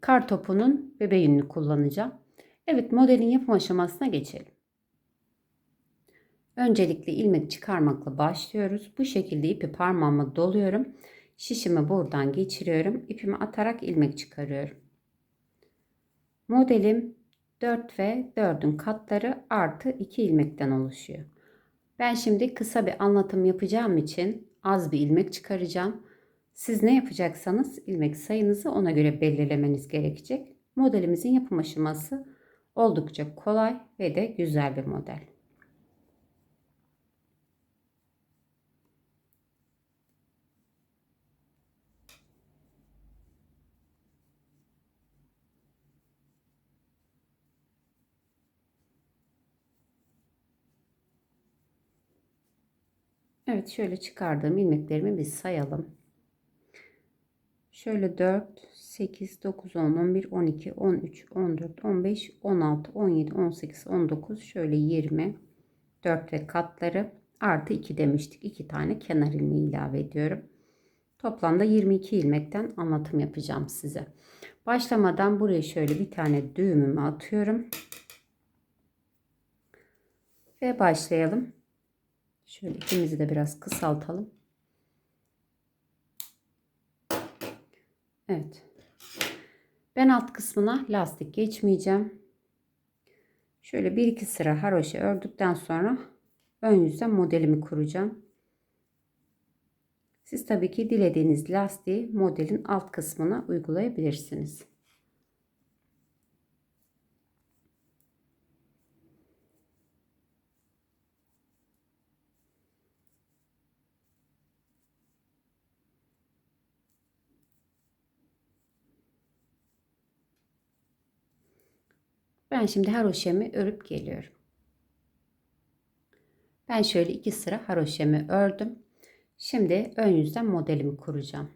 Kar topunun bebe yününü kullanacağım. Evet modelin yapım aşamasına geçelim. Öncelikle ilmek çıkarmakla başlıyoruz. Bu şekilde ipi parmağıma doluyorum. Şişimi buradan geçiriyorum. İpimi atarak ilmek çıkarıyorum. Modelim 4 ve 4'ün katları artı 2 ilmekten oluşuyor. Ben şimdi kısa bir anlatım yapacağım için az bir ilmek çıkaracağım. Siz ne yapacaksanız ilmek sayınızı ona göre belirlemeniz gerekecek. Modelimizin yapım aşaması oldukça kolay ve de güzel bir model. Evet şöyle çıkardığım ilmeklerimi bir sayalım. Şöyle 4, 8, 9, 10, 11, 12, 13, 14, 15, 16, 17, 18, 19, şöyle 20, 4 ve katları artı 2 demiştik. 2 tane kenar ilmeği ilave ediyorum. Toplamda 22 ilmekten anlatım yapacağım size. Başlamadan buraya şöyle bir tane düğümümü atıyorum. Ve başlayalım. Şöyle ikimizi de biraz kısaltalım. Evet. Ben alt kısmına lastik geçmeyeceğim. Şöyle bir iki sıra haroşa ördükten sonra ön yüzden modelimi kuracağım. Siz tabii ki dilediğiniz lastiği modelin alt kısmına uygulayabilirsiniz. Ben şimdi haroşemi örüp geliyorum. Ben şöyle iki sıra haroşemi ördüm. Şimdi ön yüzden modelimi kuracağım.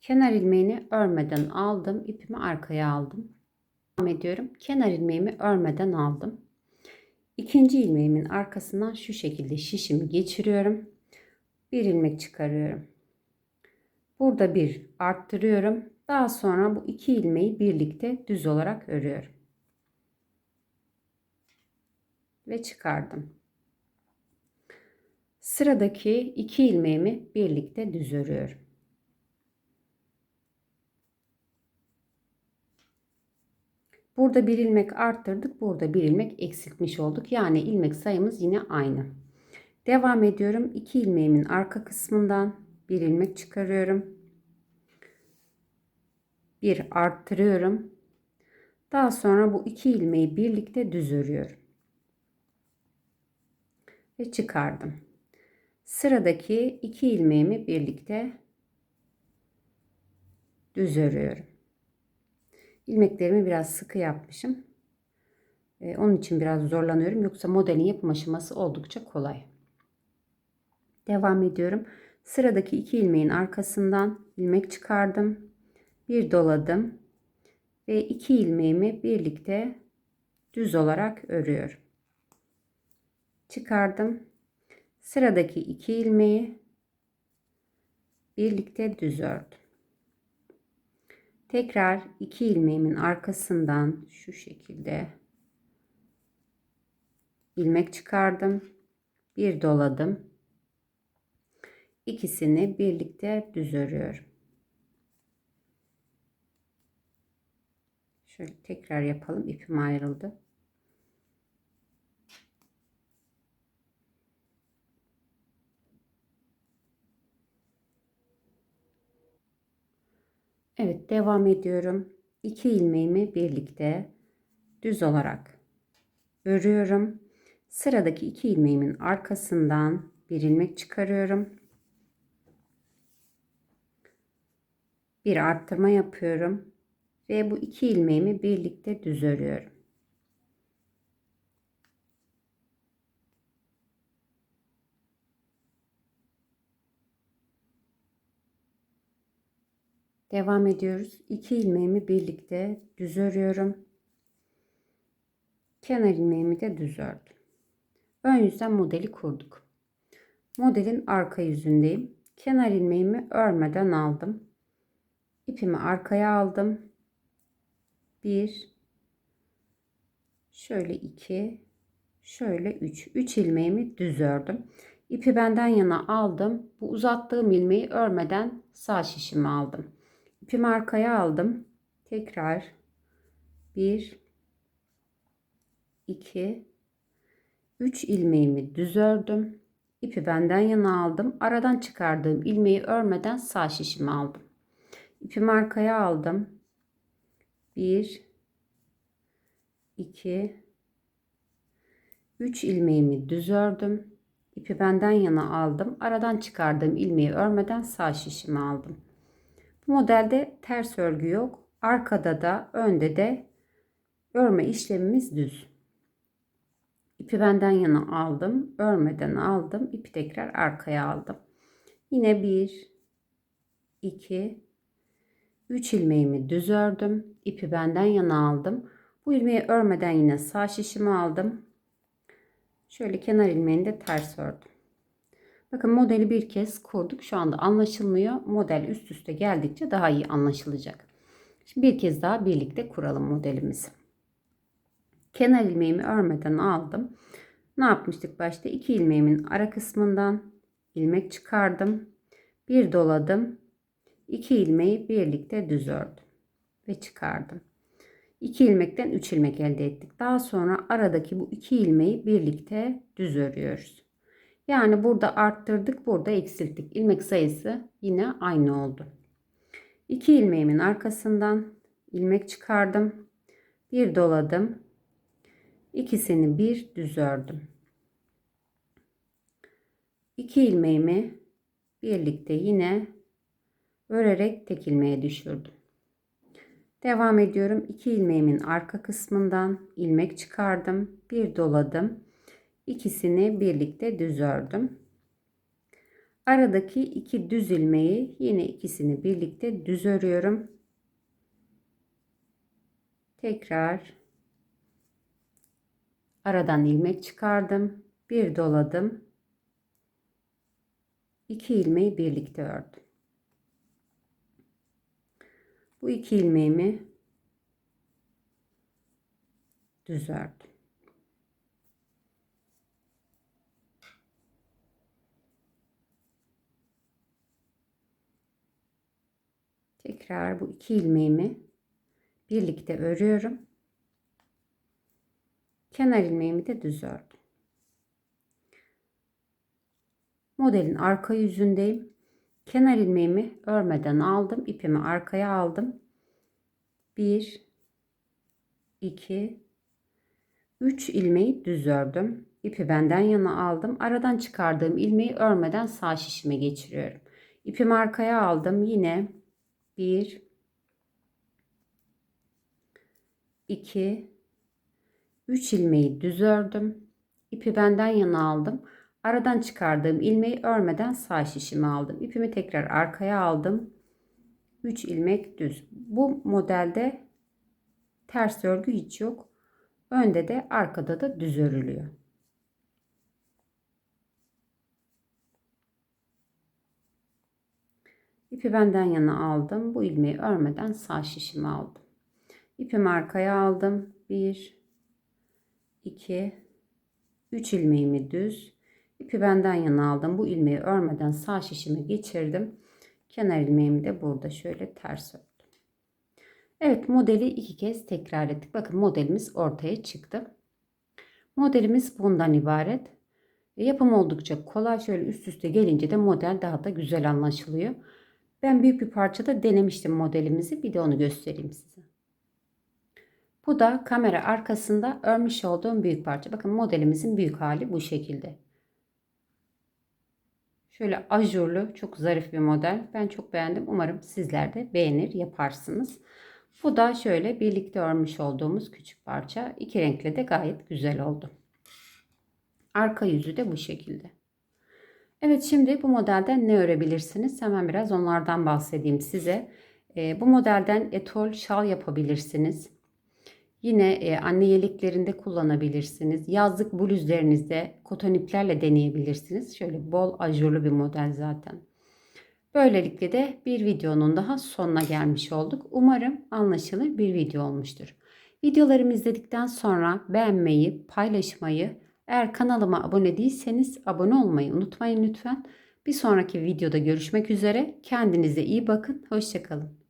Kenar ilmeğini örmeden aldım. ipimi arkaya aldım. Devam ediyorum. Kenar ilmeğimi örmeden aldım. İkinci ilmeğimin arkasından şu şekilde şişimi geçiriyorum. Bir ilmek çıkarıyorum. Burada bir arttırıyorum. Daha sonra bu iki ilmeği birlikte düz olarak örüyorum. Ve çıkardım. Sıradaki iki ilmeğimi birlikte düz örüyorum. Burada bir ilmek arttırdık. Burada bir ilmek eksiltmiş olduk. Yani ilmek sayımız yine aynı. Devam ediyorum. İki ilmeğimin arka kısmından bir ilmek çıkarıyorum bir arttırıyorum. Daha sonra bu iki ilmeği birlikte düz örüyorum. Ve çıkardım. Sıradaki iki ilmeğimi birlikte düz örüyorum. İlmeklerimi biraz sıkı yapmışım. Ee, onun için biraz zorlanıyorum. Yoksa modelin yapım aşaması oldukça kolay. Devam ediyorum. Sıradaki iki ilmeğin arkasından ilmek çıkardım bir doladım ve iki ilmeğimi birlikte düz olarak örüyorum. Çıkardım. Sıradaki iki ilmeği birlikte düz ördüm. Tekrar iki ilmeğimin arkasından şu şekilde ilmek çıkardım. Bir doladım. İkisini birlikte düz örüyorum. Şöyle tekrar yapalım. İpim ayrıldı. Evet devam ediyorum. 2 ilmeğimi birlikte düz olarak örüyorum. Sıradaki iki ilmeğimin arkasından bir ilmek çıkarıyorum. bir arttırma yapıyorum ve bu iki ilmeğimi birlikte düz örüyorum. Devam ediyoruz. İki ilmeğimi birlikte düz örüyorum. Kenar ilmeğimi de düz ördüm. Ön yüzden modeli kurduk. Modelin arka yüzündeyim. Kenar ilmeğimi örmeden aldım. İpimi arkaya aldım. 1 şöyle 2 şöyle 3 3 ilmeğimi düz ördüm. İpi benden yana aldım. Bu uzattığım ilmeği örmeden sağ şişimi aldım. İpimi arkaya aldım. Tekrar 1 2 3 ilmeğimi düz ördüm. İpi benden yana aldım. Aradan çıkardığım ilmeği örmeden sağ şişimi aldım. İpimi arkaya aldım. 1 2 3 ilmeğimi düz ördüm. İpi benden yana aldım. Aradan çıkardığım ilmeği örmeden sağ şişimi aldım. Bu modelde ters örgü yok. Arkada da önde de örme işlemimiz düz. İpi benden yana aldım. Örmeden aldım. İpi tekrar arkaya aldım. Yine 1 2 3 ilmeğimi düz ördüm. İpi benden yana aldım. Bu ilmeği örmeden yine sağ şişimi aldım. Şöyle kenar ilmeğini de ters ördüm. Bakın modeli bir kez kurduk. Şu anda anlaşılmıyor. Model üst üste geldikçe daha iyi anlaşılacak. Şimdi bir kez daha birlikte kuralım modelimizi. Kenar ilmeğimi örmeden aldım. Ne yapmıştık başta? 2 ilmeğimin ara kısmından ilmek çıkardım. Bir doladım. 2 ilmeği birlikte düz ördüm ve çıkardım. 2 ilmekten 3 ilmek elde ettik. Daha sonra aradaki bu 2 ilmeği birlikte düz örüyoruz. Yani burada arttırdık, burada eksilttik. İlmek sayısı yine aynı oldu. 2 ilmeğimin arkasından ilmek çıkardım. Bir doladım. İkisini bir düz ördüm. 2 ilmeğimi birlikte yine örerek tek ilmeğe düşürdüm. Devam ediyorum. 2 ilmeğimin arka kısmından ilmek çıkardım. Bir doladım. İkisini birlikte düz ördüm. Aradaki iki düz ilmeği yine ikisini birlikte düz örüyorum. Tekrar aradan ilmek çıkardım. Bir doladım. İki ilmeği birlikte ördüm. Bu iki ilmeğimi düz ördüm. Tekrar bu iki ilmeğimi birlikte örüyorum. Kenar ilmeğimi de düz ördüm. Modelin arka yüzündeyim. Kenar ilmeğimi örmeden aldım. ipimi arkaya aldım. 1 2 3 ilmeği düz ördüm. İpi benden yana aldım. Aradan çıkardığım ilmeği örmeden sağ şişime geçiriyorum. İpimi arkaya aldım. Yine 1 2 3 ilmeği düz ördüm. İpi benden yana aldım. Aradan çıkardığım ilmeği örmeden sağ şişimi aldım. İpimi tekrar arkaya aldım. 3 ilmek düz. Bu modelde ters örgü hiç yok. Önde de arkada da düz örülüyor. İpi benden yana aldım. Bu ilmeği örmeden sağ şişimi aldım. İpimi arkaya aldım. 1 2 3 ilmeğimi düz İpi benden yana aldım. Bu ilmeği örmeden sağ şişimi geçirdim. Kenar ilmeğimi de burada şöyle ters ördüm. Evet modeli iki kez tekrar ettik. Bakın modelimiz ortaya çıktı. Modelimiz bundan ibaret. Yapım oldukça kolay. Şöyle üst üste gelince de model daha da güzel anlaşılıyor. Ben büyük bir parçada denemiştim modelimizi. Bir de onu göstereyim size. Bu da kamera arkasında örmüş olduğum büyük parça. Bakın modelimizin büyük hali bu şekilde. Şöyle ajurlu çok zarif bir model. Ben çok beğendim. Umarım sizler de beğenir yaparsınız. Bu da şöyle birlikte örmüş olduğumuz küçük parça. İki renkle de gayet güzel oldu. Arka yüzü de bu şekilde. Evet şimdi bu modelden ne örebilirsiniz? Hemen biraz onlardan bahsedeyim size. Ee, bu modelden etol şal yapabilirsiniz. Yine e, anne yeleklerinde kullanabilirsiniz. Yazlık bluzlerinizde koton iplerle deneyebilirsiniz. Şöyle bol ajurlu bir model zaten. Böylelikle de bir videonun daha sonuna gelmiş olduk. Umarım anlaşılır bir video olmuştur. Videolarımı izledikten sonra beğenmeyi, paylaşmayı, eğer kanalıma abone değilseniz abone olmayı unutmayın lütfen. Bir sonraki videoda görüşmek üzere. Kendinize iyi bakın. Hoşçakalın.